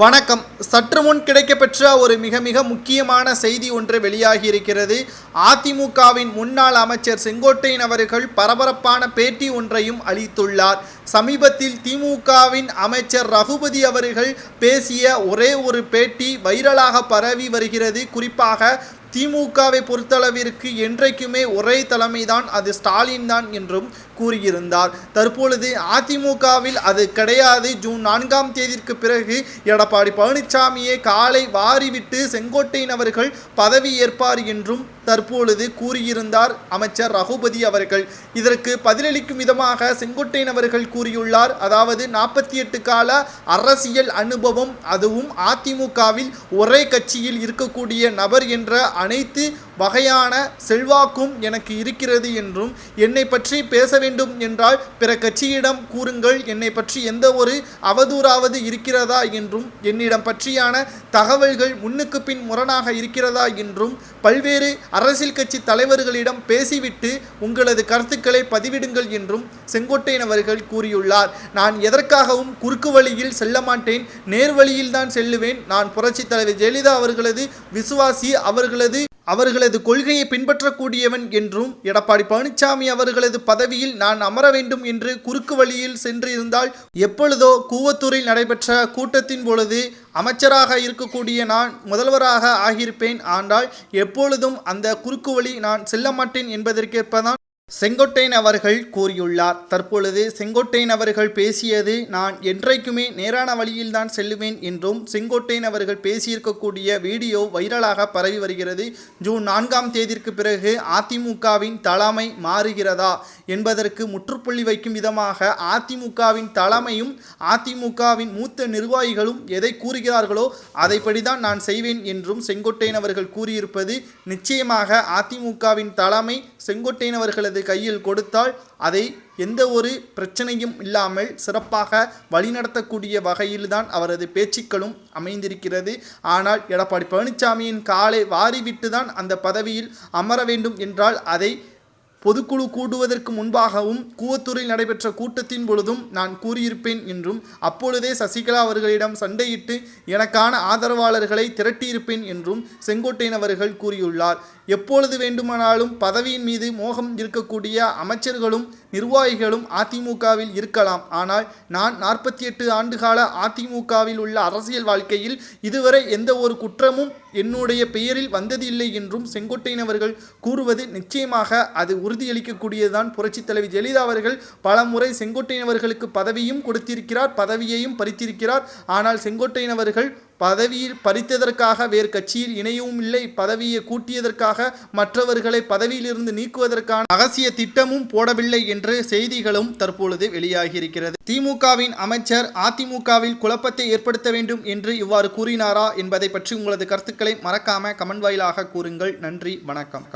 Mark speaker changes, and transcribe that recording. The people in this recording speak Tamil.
Speaker 1: வணக்கம். சற்று முன் கிடைக்கப்பெற்ற ஒரு மிக மிக முக்கியமான செய்தி ஒன்று வெளியாகி இருக்கிறது அதிமுகவின் முன்னாள் அமைச்சர் செங்கோட்டையன் அவர்கள் பரபரப்பான பேட்டி ஒன்றையும் அளித்துள்ளார். சமீபத்தில் திமுகவின் அமைச்சர் ரகுபதி அவர்கள் பேசிய ஒரே ஒரு பேட்டி வைரலாக பரவி வருகிறது. குறிப்பாக திமுகவை பொறுத்தளவிற்கு என்றைக்குமே ஒரே தலைமைதான் அது ஸ்டாலின் தான் என்றும் கூறியிருந்தார். தற்பொழுது அதிமுகவில் அது கிடையாது. ஜூன் நான்காம் தேதிக்கு பிறகு எடப்பாடி பழனிசாமியை காலை வாரிவிட்டு செங்கோட்டையின் அவர்கள் பதவி ஏற்பார் என்றும் தற்பொழுது கூறியிருந்தார் அமைச்சர் ரகுபதி அவர்கள். இதற்கு பதிலளிக்கும் விதமாக செங்கோட்டையன் அவர்கள் கூறியுள்ளார். அதாவது நாற்பத்தி எட்டு கால அரசியல் அனுபவம் அதுவும் அதிமுகவில் ஒரே கட்சியில் இருக்கக்கூடிய நபர் என்ற அனைத்து வகையான செல்வாக்கும் எனக்கு இருக்கிறது என்றும் என்னை பற்றி பேச வேண்டும் என்றால் பிற கட்சியிடம் கூறுங்கள். என்னை பற்றி எந்த ஒரு அவதூறாவது இருக்கிறதா என்றும் என்னிடம் பற்றியான தகவல்கள் முன்னுக்கு பின் முரணாக இருக்கிறதா என்றும் பல்வேறு அரசியல் கட்சி தலைவர்களிடம் பேசிவிட்டு உங்களது கருத்துக்களை பதிவிடுங்கள் என்றும் செங்கோட்டையன் அவர்கள் கூறியுள்ளார். நான் எதற்காகவும் குறுக்கு வழியில் செல்ல மாட்டேன். நேர்வழியில் தான் செல்லுவேன். நான் புரட்சித் தலைவர் ஜெயலலிதா அவர்களது விசுவாசி அவர்களது அவர்களது கொள்கையை பின்பற்றக்கூடியவன் என்றும் எடப்பாடி பழனிசாமி அவர்களது பதவியில் நான் அமர வேண்டும் என்று குறுக்கு வழியில் சென்று இருந்தால் எப்பொழுதோ கூவத்தூரில் நடைபெற்ற கூட்டத்தின் பொழுது அமைச்சராக இருக்கக்கூடிய நான் முதல்வராக ஆகியிருப்பேன். ஆனால் எப்பொழுதும் அந்த குறுக்கு வழி நான் செல்ல மாட்டேன் என்பதற்கேற்பதான் செங்கோட்டையன் அவர்கள் கூறியுள்ளார். தற்பொழுது செங்கோட்டையன் அவர்கள் பேசியது நான் என்றைக்குமே நேரான வழியில்தான் செல்லுவேன் என்றும் செங்கோட்டையன் அவர்கள் பேசியிருக்கக்கூடிய வீடியோ வைரலாக பரவி வருகிறது. ஜூன் நான்காம் தேதிக்கு பிறகு அதிமுகவின் தலைமை மாறுகிறதா என்பதற்கு முற்றுப்புள்ளி வைக்கும் விதமாக அதிமுகவின் தலைமையும் அதிமுகவின் மூத்த நிர்வாகிகளும் எதை கூறுகிறார்களோ அதைப்படிதான் நான் செய்வேன் என்றும் செங்கோட்டையன் அவர்கள் கூறியிருப்பது. நிச்சயமாக அதிமுகவின் தலைமை செங்கோட்டையன் அவர்களது கையில் கொடுத்தால் அதை எந்த ஒரு பிரச்சனையும் இல்லாமல் சிறப்பாக வழிநடத்தக்கூடிய வகையில்தான் அவரது பேச்சுக்களும் அமைந்திருக்கிறது. ஆனால் எடப்பாடி பழனிசாமியின் காலை வாரிவிட்டு தான் அந்த பதவியில் அமர வேண்டும் என்றால் அதை பொதுக்குழு கூடுவதற்கு முன்பாகவும் கூவத்தூரில் நடைபெற்ற கூட்டத்தின் பொழுதும் நான் கூறியிருப்பேன் என்றும் அப்பொழுதே சசிகலா அவர்களிடம் சண்டையிட்டு எனக்கான ஆதரவாளர்களை திரட்டியிருப்பேன் என்றும் செங்கோட்டையன் அவர்கள் கூறியுள்ளார். எப்பொழுது வேண்டுமானாலும் பதவியின் மீது மோகம் இருக்கக்கூடிய அமைச்சர்களும் நிர்வாகிகளும் அதிமுகவில் இருக்கலாம். ஆனால் நான் நாற்பத்தி எட்டு ஆண்டுகால அதிமுகவில் உள்ள அரசியல் வாழ்க்கையில் இதுவரை எந்த ஒரு குற்றமும் என்னுடைய பெயரில் வந்ததில்லை என்றும் செங்கோட்டையன் அவர்கள் கூறுவது நிச்சயமாக அது உறுதியளிக்கக்கூடியதுதான். புரட்சித் தலைவி ஜெயலலிதா அவர்கள் பலமுறை செங்கோட்டையன் அவர்களுக்கு பதவியும் கொடுத்திருக்கிறார் பதவியையும் பறித்திருக்கிறார். ஆனால் செங்கோட்டையன் அவர்கள் பதவியில் பறித்ததற்காக வேறு கட்சியில் இணையவும் இல்லை பதவியை கூட்டியதற்காக மற்றவர்களை பதவியிலிருந்து நீக்குவதற்கான ரகசிய திட்டமும் போடவில்லை என்று செய்திகளும் தற்பொழுது வெளியாகியிருக்கிறது. திமுகவின் அமைச்சர் அதிமுகவில் குழப்பத்தை ஏற்படுத்த வேண்டும் என்று இவ்வாறு கூறினாரா என்பதை பற்றி உங்களது கருத்துக்களை மறக்காம கமெண்ட் வாயிலாக கூறுங்கள். நன்றி வணக்கம்.